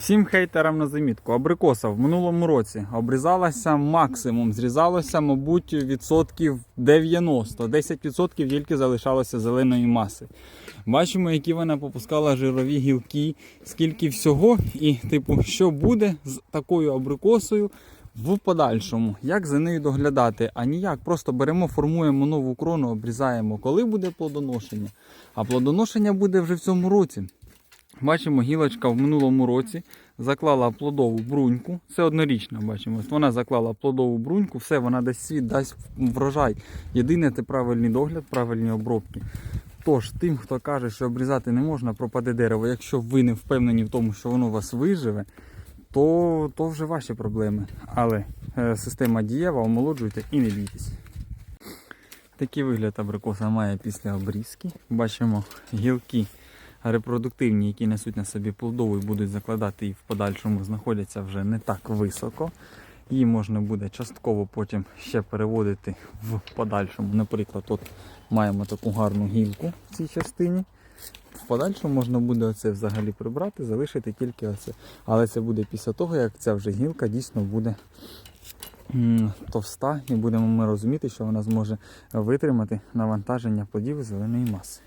Всім хейтерам на замітку. Абрикоса в минулому році обрізалася максимум, зрізалося, мабуть, відсотків 90. 10% тільки залишалося зеленої маси. Бачимо, які вона попускала жирові гілки, скільки всього, і, типу, що буде з такою абрикосою в подальшому. Як за нею доглядати? А ніяк, просто беремо, формуємо нову крону, обрізаємо, коли буде плодоношення. А плодоношення буде вже в цьому році. Бачимо, гілочка в минулому році заклала плодову бруньку. Це однорічна, бачимо. Вона заклала плодову бруньку, все, вона дасть світ, дасть врожай. Єдине це правильний догляд, правильні обробки. Тож, тим, хто каже, що обрізати не можна, пропаде дерево. Якщо ви не впевнені в тому, що воно у вас виживе, то, то вже ваші проблеми. Але е, система дієва, омолоджуйте і не бійтесь. Такий вигляд абрикоса має після обрізки. Бачимо гілки репродуктивні, які несуть на собі плодову і будуть закладати і в подальшому знаходяться вже не так високо. Її можна буде частково потім ще переводити в подальшому. Наприклад, от маємо таку гарну гілку в цій частині. В подальшому можна буде оце взагалі прибрати, залишити тільки оце. Але це буде після того, як ця вже гілка дійсно буде товста, і будемо ми розуміти, що вона зможе витримати навантаження плодів зеленої маси.